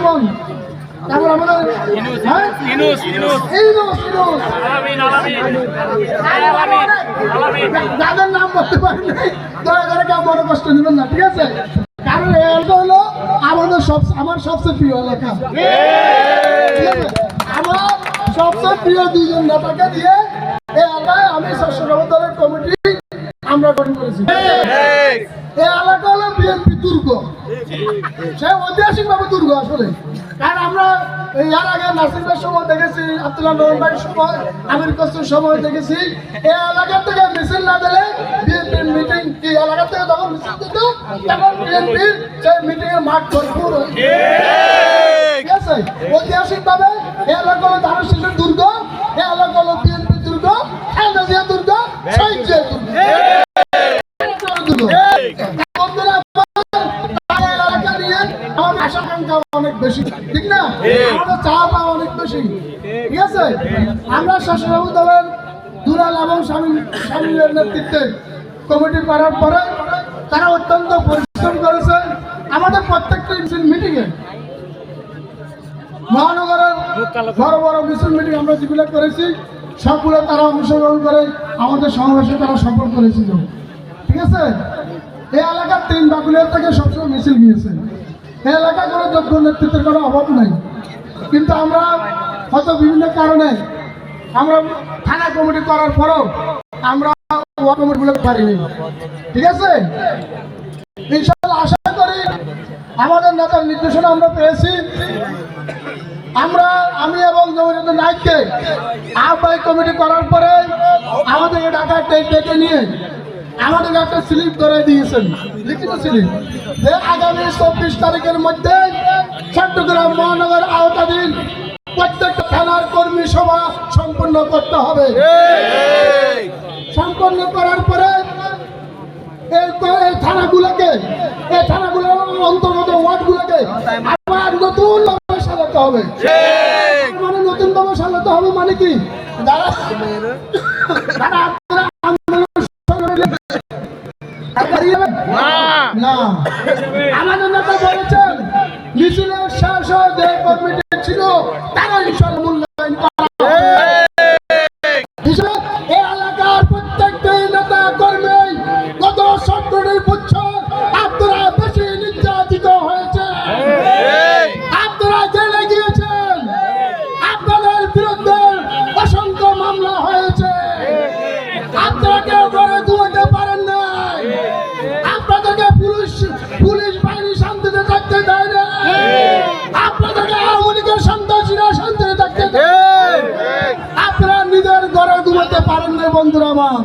সুমন তারপর আমাদের হ্যাঁ? যাদের নাম বলতে পারি দয়া করে কেউ বড় কষ্ট নেবেন না ঠিক আছে? কারণ এলাকা হলো আমাদের সব আমার সবচেয়ে প্রিয় এলাকা। আমার সবচেয়ে প্রিয় দুজন নেতাকে দিয়ে এই এলাকায় আমি শস্য দলের কমিটি আমরা গঠন করেছি। এই এলাকা হলো বিএনপি। সে ঐতিহাসিক ভাবে দুর্গ আসলে। কারণ আমরা এর আগে নাসিরের সময় দেখেছি আব্দুল্লাহ নহর সময় আমির কসুর সময় দেখেছি। এই এলাকা থেকে মিছিল না দিলে বিএনপির মিটিং এই এলাকা থেকে যখন মিছিল দিত তখন বিএনপির সেই মিটিং এর মাঠ ভরপুর ঠিক। আছে? ঐতিহাসিক ভাবে এই এলাকা হলো ধানের আকাঙ্ক্ষা অনেক বেশি। ঠিক না? আমাদের চাওয়া অনেক বেশি। ঠিক আছে? আমরা শাসনবাবু দলের দুলাল এবং স্বামী স্বামীর নেতৃত্বে কমিটি করার পরে তারা অত্যন্ত পরিশ্রম করেছে। আমাদের প্রত্যেকটা মিটিংয়ে মহানগরের বড় বড় মিছিল মিটিং আমরা যেগুলো করেছি সবগুলো তারা অংশগ্রহণ করে আমাদের সমাবেশে তারা সফল করেছিল। ঠিক আছে? এই এলাকার তিন বাগুলিয়া থেকে সবসময় মিছিল গিয়েছে এলাকা কোনো যোগ্য নেতৃত্বের কোনো অভাব নাই। কিন্তু আমরা হয়তো বিভিন্ন কারণে আমরা থানা কমিটি করার পরেও আমরা ওয়ার্ড কমিটিগুলো পারিনি। ঠিক আছে? আশা করি আমাদের নেতার নির্দেশনা আমরা পেয়েছি। আমরা, আমি এবং জমিরুদ্দিন নাইককে আহ্বায়ক কমিটি করার পরে আমাদের ঢাকায় ডেকে নিয়ে আমাদের একটা স্লিপ করে দিয়েছেন। লিখিত স্লিপ যে আগামী চব্বিশ তারিখের মধ্যে চট্টগ্রাম মহানগর আওতাধীন প্রত্যেকটা থানার কর্মী সভা সম্পন্ন করতে হবে। সম্পন্ন করার পরে এই থানাগুলোকে, এই থানাগুলোর অন্তর্গত আবার নতুন সাজাতে হবে। মানে নতুন সাজাতে হবে মানে কি? না আমাদের নেতা বলেছেন, মিছিলের শেষ যে কমিটি ছিল তারা ইনশাল্লাহ মূল্যায়ন করা এই এলাকার প্রত্যেকটি নেতা হয়েছে। আপনারা জেলে গিয়েছেন। আপনারা কেউ নিজের ঘরে ঘুমাতে পারেন না বন্ধুরা আমার।